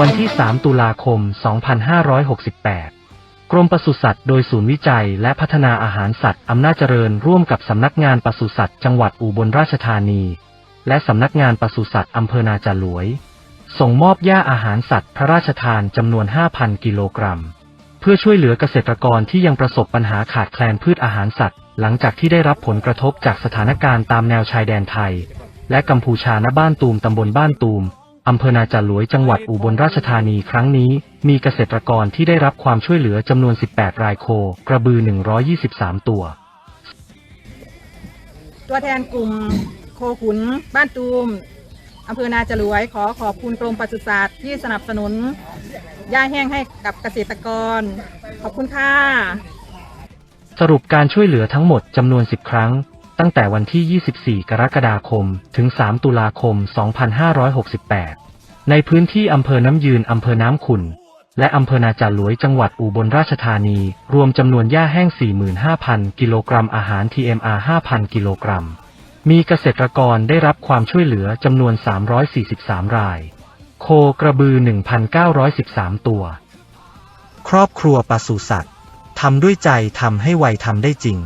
วันที่ 3 ตุลาคม 2568 กรมปศุสัตว์โดยศูนย์วิจัยและพัฒนาอาหารสัตว์อำนาจเจริญร่วมกับสำนักงานปศุสัตว์จังหวัดอุบลราชธานี และสำนักงานปศุสัตว์อำเภอนาจาหลวย ส่งมอบหญ้าอาหารสัตว์พระราชทานจำนวน 5,000 กิโลกรัม เพื่อช่วยเหลือเกษตรกรที่ยังประสบปัญหาขาดแคลนพืชอาหารสัตว์ หลังจากที่ได้รับผลกระทบจากสถานการณ์ตามแนวชายแดนไทย และกัมพูชาณบ้านตูมตำบลบ้านตูมอำเภอนาจาหลวยจังหวัดอุบลราชธานีครั้งนี้ มีเกษตรกรที่ได้รับความช่วยเหลือจำนวน 18 รายโค กระบือ 123 ตัว ตัวแทนกลุ่มโคขุน บ้านตูมอำเภอนาจรวยขอขอบคุณกรมปศุสัตว์ที่สนับสนุนหญ้าแห้งให้กับเกษตรกร ขอบคุณค่ะ สรุปการช่วยเหลือทั้งหมดจำนวน 10 ครั้ง ตั้งแต่วันที่ 24 กรกฎาคม ถึง 3 ตุลาคม 2568 ในพื้นที่อำเภอน้ำยืนอำเภอน้ำขุนและอำเภอนาจาหลวยจังหวัดอุบลราชธานี รวมจำนวนหญ้าแห้ง 45,000 กิโลกรัมอาหาร TMR 5,000 กิโลกรัม มีเกษตรกรได้รับความช่วยเหลือจำนวน 343 ราย โคกระบือ 1,913 ตัว ครอบครัวปศุสัตว์ ทำด้วยใจทำให้ไวทำได้จริง